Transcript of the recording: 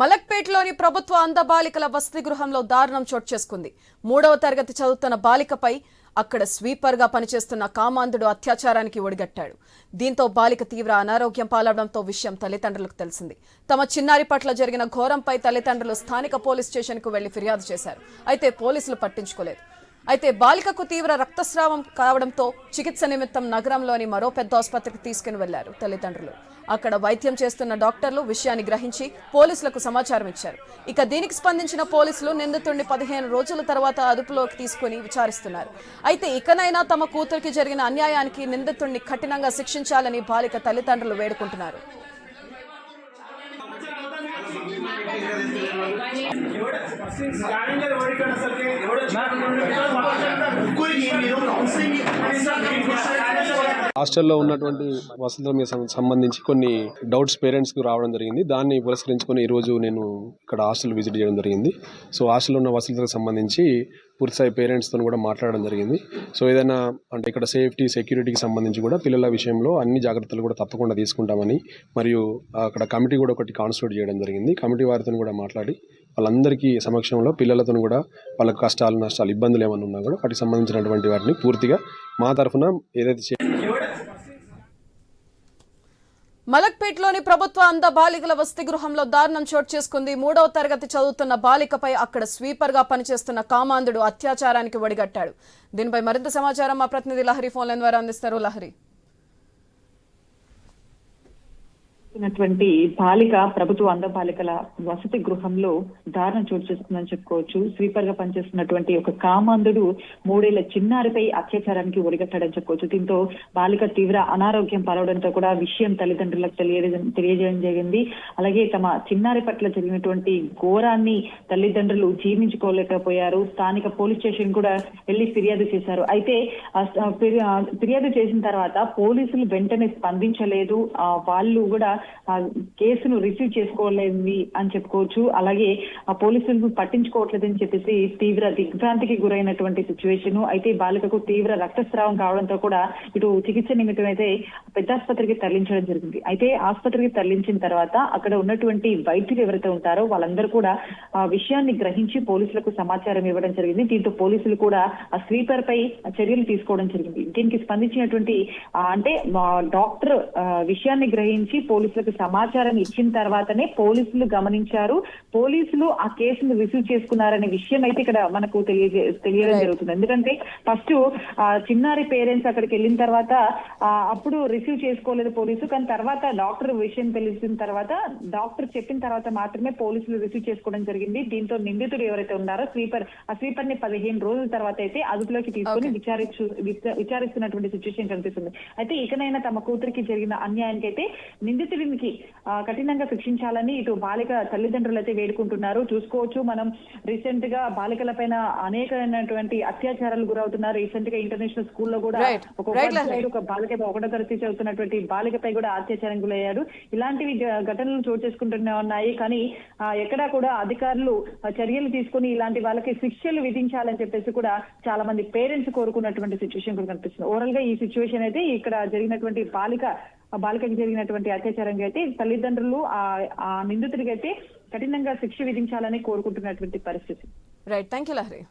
మలక్పేటలోని ప్రభుత్వ అంధ బాలికల వసతి గృహంలో దారుణం చోటు చేసుకుంది. మూడవ తరగతి చదువుతున్న బాలికపై అక్కడ స్వీపర్గా పనిచేస్తున్న కామాంధుడు అత్యాచారానికి ఒడిగట్టాడు. దీంతో బాలిక తీవ్ర అనారోగ్యం పాలవడంతో విషయం తల్లిదండ్రులకు తెలిసింది. తమ చిన్నారి పట్ల జరిగిన ఘోరంపై తల్లిదండ్రులు స్థానిక పోలీస్ స్టేషన్కు వెళ్ళి ఫిర్యాదు చేశారు. అయితే పోలీసులు పట్టించుకోలేదు. అయితే బాలికకు తీవ్ర రక్తస్రావం కావడంతో చికిత్స నిమిత్తం నగరంలోని మరో పెద్ద ఆసుపత్రికి తీసుకుని వెళ్ళారు తల్లిదండ్రులు. అక్కడ వైద్యం చేస్తున్న డాక్టర్లు విషయాన్ని గ్రహించి పోలీసులకు సమాచారం ఇచ్చారు. ఇక దీనికి స్పందించిన పోలీసులు నిందితుడిని పదిహేను రోజుల తర్వాత అదుపులోకి తీసుకుని విచారిస్తున్నారు. అయితే ఇకనైనా తమ కూతురికి జరిగిన అన్యాయానికి నిందితుడిని కఠినంగా శిక్షించాలని బాలిక తల్లిదండ్రులు వేడుకుంటున్నారు. गाडीला ओढकण सर ते హాస్టల్లో ఉన్నటువంటి వసతుల మీద సం- సంబంధించి కొన్ని డౌట్స్ పేరెంట్స్కి రావడం జరిగింది. దాన్ని పురస్కరించుకొని ఈరోజు నేను ఇక్కడ హాస్టల్ విజిట్ చేయడం జరిగింది. సో హాస్టల్లో ఉన్న వసతులకు సంబంధించి పూర్తిస్థాయి పేరెంట్స్తో కూడా మాట్లాడడం జరిగింది. సో ఏదైనా అంటే ఇక్కడ సేఫ్టీ సెక్యూరిటీకి సంబంధించి కూడా పిల్లల విషయంలో అన్ని జాగ్రత్తలు కూడా తప్పకుండా తీసుకుంటామని మరియు అక్కడ కమిటీ కూడా ఒకటి కాన్స్టిట్యూట్ చేయడం జరిగింది. కమిటీ వారితో కూడా మాట్లాడి వాళ్ళందరికీ సమక్షంలో పిల్లలతో కూడా వాళ్ళ కష్టాలు నష్టాలు ఇబ్బందులు ఏమైనా ఉన్నా కూడా వాటికి సంబంధించినటువంటి వాటిని పూర్తిగా మా తరఫున ఏదైతే చే- మలక్పేటలోని ప్రభుత్వ అంధ బాలికల వసతి గృహంలో దారుణం చోటు చేసుకుంది. మూడవ తరగతి చదువుతున్న బాలికపై అక్కడ స్వీపర్గా పనిచేస్తున్న కామాంధుడు అత్యాచారానికి ఒడిగట్టాడు. దీనిపై మరింత సమాచారం మా ప్రతినిధి లహరి ఫోన్ లైన్ ద్వారా అందిస్తారు లహరి. ఉన్నటువంటి బాలిక ప్రభుత్వ అంధ బాలికల వసతి గృహంలో దారుణ చోటు చేస్తుందని చెప్పుకోవచ్చు. స్వీపర్గా పనిచేస్తున్నటువంటి ఒక కామాంధుడు మూడేళ్ళ చిన్నారిపై అత్యాచారానికి ఒడిగట్టాడని చెప్పుకోవచ్చు. దీంతో బాలిక తీవ్ర అనారోగ్యం పాలవడంతో కూడా విషయం తల్లిదండ్రులకు తెలియజేయడం జరిగింది. అలాగే తమ చిన్నారి పట్ల జరిగినటువంటి ఘోరాన్ని తల్లిదండ్రులు జీర్ణించుకోలేకపోయారు. స్థానిక పోలీస్ స్టేషన్ కూడా వెళ్ళి ఫిర్యాదు చేశారు. అయితే ఫిర్యాదు చేసిన తర్వాత పోలీసులు వెంటనే స్పందించలేదు. ఆ వాళ్ళు కూడా కేసును రిసీవ్ చేసుకోలేదు అని చెప్పుకోవచ్చు. అలాగే ఆ పోలీసులు పట్టించుకోవట్లేదని చెప్పేసి తీవ్ర దిగ్భ్రాంతికి గురైనటువంటి సిచ్యువేషన్ అయితే బాలికకు తీవ్ర రక్తస్రావం కావడంతో కూడా ఇటు చికిత్స నిమిత్తం అయితే పెద్ద ఆసుపత్రికి తరలించడం జరిగింది. అయితే ఆసుపత్రికి తరలించిన తర్వాత అక్కడ ఉన్నటువంటి వైద్యులు ఎవరైతే ఉంటారో వాళ్ళందరూ కూడా ఆ విషయాన్ని గ్రహించి పోలీసులకు సమాచారం ఇవ్వడం జరిగింది. దీంతో పోలీసులు కూడా ఆ స్వీపర్ పై చర్యలు తీసుకోవడం జరిగింది. దీనికి స్పందించినటువంటి అంటే డాక్టర్ ఆ, విషయాన్ని గ్రహించి పోలీసు పోలీసులకు సమాచారం ఇచ్చిన తర్వాతనే పోలీసులు గమనించారు. పోలీసులు ఆ కేసును రిసీవ్ చేసుకున్నారనే విషయం అయితే ఇక్కడ మనకు తెలియజే తెలియడం జరుగుతుంది. ఎందుకంటే ఫస్ట్ చిన్నారి పేరెంట్స్ అక్కడికి వెళ్ళిన తర్వాత అప్పుడు రిసీవ్ చేసుకోలేదు పోలీసు. కానీ తర్వాత డాక్టర్ విషయం తెలిసిన తర్వాత డాక్టర్ చెప్పిన తర్వాత మాత్రమే పోలీసులు రిసీవ్ చేసుకోవడం జరిగింది. దీంతో నిందితుడు ఎవరైతే ఉన్నారో స్వీపర్ ఆ స్వీపర్ని పదిహేను రోజుల తర్వాత అయితే అదుపులోకి తీసుకొని విచారించు విచ- విచారిస్తున్నటువంటి సిచ్యువేషన్ కనిపిస్తుంది. అయితే ఇకనైనా తమ కూతురికి జరిగిన అన్యాయానికి అయితే ఆ, కఠినంగా శిక్షించాలని ఇటు బాలిక తల్లిదండ్రులు అయితే వేడుకుంటున్నారు. చూసుకోవచ్చు మనం. రీసెంట్గా బాలికల పైన అనేకమైనటువంటి అత్యాచారాలు గురవుతున్నారు. రీసెంట్గా ఇంటర్నేషనల్ స్కూల్లో కూడా. ఒక ఒక బాలిక ఒకటో తరగతి చదువుతున్నటువంటి బాలికపై కూడా అత్యాచారం గురయ్యారు. ఇలాంటివి ఘటనలు చోటు చేసుకుంటూనే ఉన్నాయి. కానీ ఎక్కడా కూడా అధికారులు చర్యలు తీసుకుని ఇలాంటి వాళ్ళకి శిక్షలు విధించాలని చెప్పేసి కూడా చాలా మంది పేరెంట్స్ కోరుకున్నటువంటి సిచ్యువేషన్ కూడా కనిపిస్తుంది. ఓవరాల్గా ఈ సిచ్యువేషన్ అయితే ఇక్కడ జరిగినటువంటి బాలిక బాలికకి జరిగినటువంటి అత్యాచారంగా అయితే తల్లిదండ్రులు ఆ ఆ నిందితుడికి అయితే కఠినంగా శిక్ష విధించాలని కోరుకుంటున్నటువంటి పరిస్థితి. Right thank you Lahari